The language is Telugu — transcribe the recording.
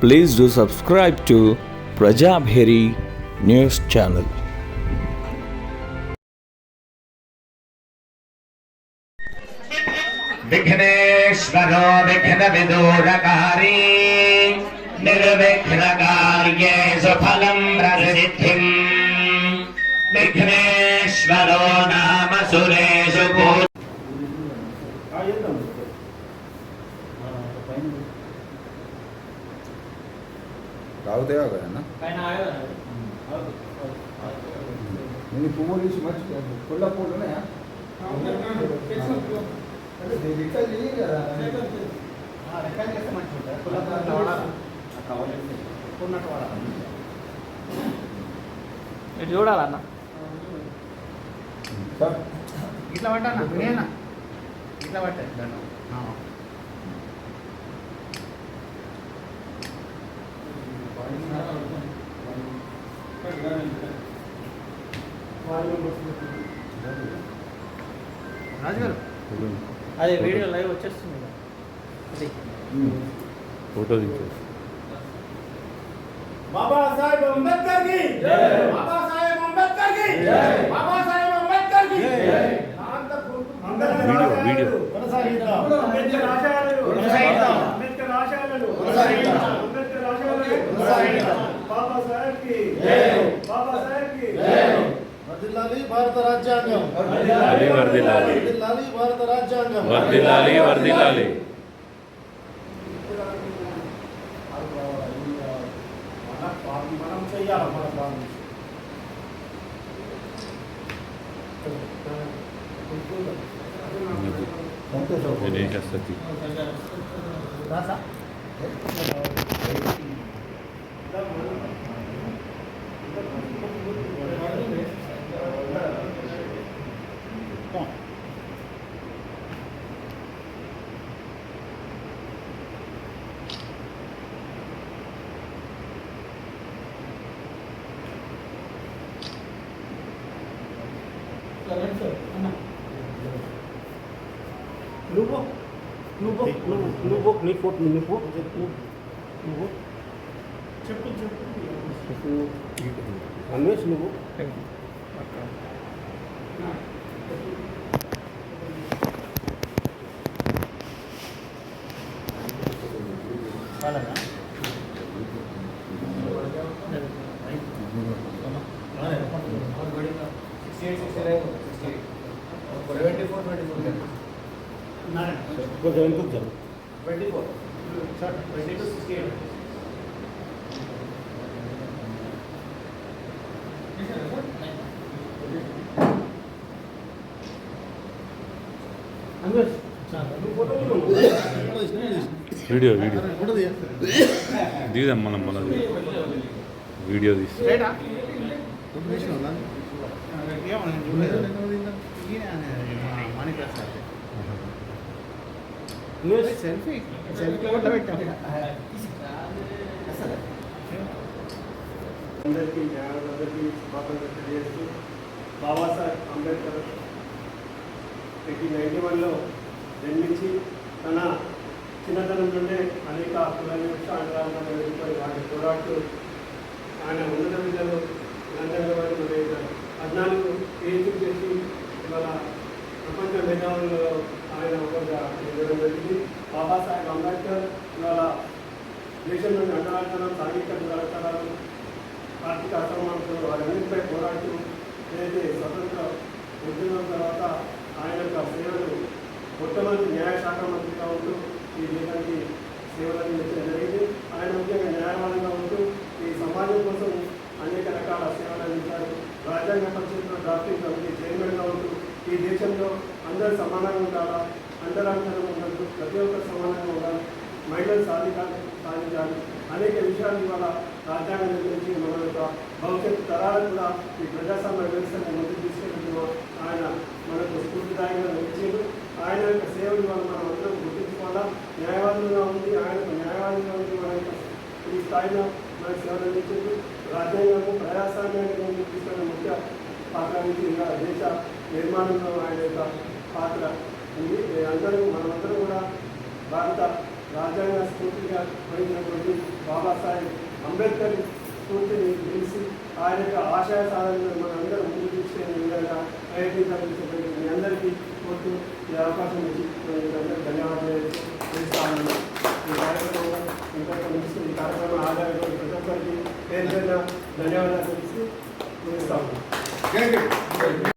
Please do subscribe to Prajabheri News Channel. विघ्नेश्वरो विघ्नविदूरकारी निर्विघ्नकार्येषु फलम् प्रसिद्धिम् विघ्नेश्वरो नाम सुरेषु भू రావుతాయా కదా నేను పువ్వు తీసి మర్చి పుల్ల పూలు ఉన్నాయా? అంటే దీన్ని రికార్డ్ చేయాలి కదా రాజుగారు అదే వీడియో లైవ్ వచ్చేస్తుంది ఫోటో దించు బాబాసాహెబ్ అంబేద్కర్కి బాబాసాహెబ్ అంబేద్కర్కి బాబాసాహెబ్ అంబేద్కర్కి వీడియో, వీడియో. కొనసాగిద్దాం. అంబేద్కర్ ఆశయాలను కొనసాగిద్దాం. అంబేద్కర్ ఆశయాలను కొనసాగిద్దాం. అంబేద్కర్ ఆశయాలను కొనసాగిద్దాం. బాబాసాహెబ్కి బాబాసాహెబ్కి వర్ధిల్లాలి భారత రాజ్యాంగం వర్ధిల్లాలి, వర్ధిల్లాలి. వర్ధిల్లాలి భారత రాజ్యాంగం వర్దిలాలి వర్దిలాలి మన- మనం 했어요. 하나. 루복, 루복, 루복, 루복, 리포트, 리포트, 루복. 제품, 제품. 안 했어, 루복? 맞다. 하나. 하나. చెప్పు చెప్పు అన్వేష్ నువ్వు కొంచెం ఎంత వచ్చాను twenty four sir twenty two sixty eight Anvesh నువ్వు ఫోటో వీడియో వీడియో దిగుదాం మనం మన వీడియో తీసి రైటా సెల్ఫీ సెల్ఫీ కూడా అందరికీ న్యాయాలందరికీ స్వాతంత్రం తెలియజేస్తూ బాబాసాహెబ్ అంబేద్కర్ ఎయిటీన్ నైన్టీ వన్లో జన్మించి తన చిన్నతనం నుండే అనేక కులాల ఆంధ్రాలను ఎదుర్కొని వాటి పోరాడుతూ ఆయన ఉన్నత విద్యలో లండన్లో వారి మన పద్నాలుగు ఏజీ చేసి ఇవాళ ప్రపంచ మేధావుల్లో ఆయన ఒకగా ఎదగడం జరిగింది. బాబాసాహెబ్ అంబేద్కర్ ఇవాళ దేశంలోని అండరాచనం సాంఘిక దురాచారాలు ఆర్థిక అసమానతలు వారన్నింటిపై పోరాడుతూ ఏదైతే స్వతంత్ర ఉద్యమం తర్వాత ఆయన యొక్క సేవలు మొట్టమొదటి న్యాయశాఖ మంత్రిగా ఉంటూ ఈ దేశానికి సేవలు అందించడం జరిగింది. ఆయన ముఖ్యంగా న్యాయవాదిగా ఉంటూ ఈ సమాజం కోసం అనేక రకాల సేవలు అందించారు. రాజ్యాంగ పరిషత్లో డ్రాఫ్టింగ్ కమిటీ చైర్మన్గా ఉంటూ ఈ దేశంలో అందరూ సమానంగా ఉండాలా? అంతరాంతరం ఉండదు ప్రతి ఒక్కరు సమానంగా ఉండాలి? మహిళలు సాధికారి సాధించాలి. అనేక విషయాలు ఇవాళ రాజ్యాంగం నిర్మించి మన యొక్క భవిష్యత్తు తరాలకు కూడా ఈ ప్రజాస్వామ్య వ్యవస్థను ముందుకు తీసుకెళ్తున్న ఆయన మనకు స్ఫూర్తిదాయంగా నిలిచారు ఆయన యొక్క సేవలు మనం అందరం గుర్తించుకోవాలా? న్యాయవాదులుగా ఉంది ఆయనకు న్యాయవాదిగా ఉంది ఈ స్థాయిలో మనకు సేవలు అందించారు రాజ్యాంగం ప్రజాస్వామ్యాన్ని తీసుకున్న ముఖ్య పాత్ర నుంచి దేశ నిర్మాణంలో ఆయన యొక్క పాత్ర ఉంది. అందరూ మనమందరం కూడా భారత రాజ్యాంగ స్ఫూర్తిగా పోయినటువంటి బాబాసాహెబ్ అంబేద్కర్ స్ఫూర్తిని తెలిసి ఆయన యొక్క ఆశయ సాధనను మనందరం ముందు తీసుకునే విధంగా ప్రయత్నించాలని చెప్పి మీ అందరికీ కోరుతూ ఈ అవకాశం ఇచ్చి ధన్యవాదాలు. ఒక్కరికి ధన్యవాదాలు. తెలిసి ముగిస్తాము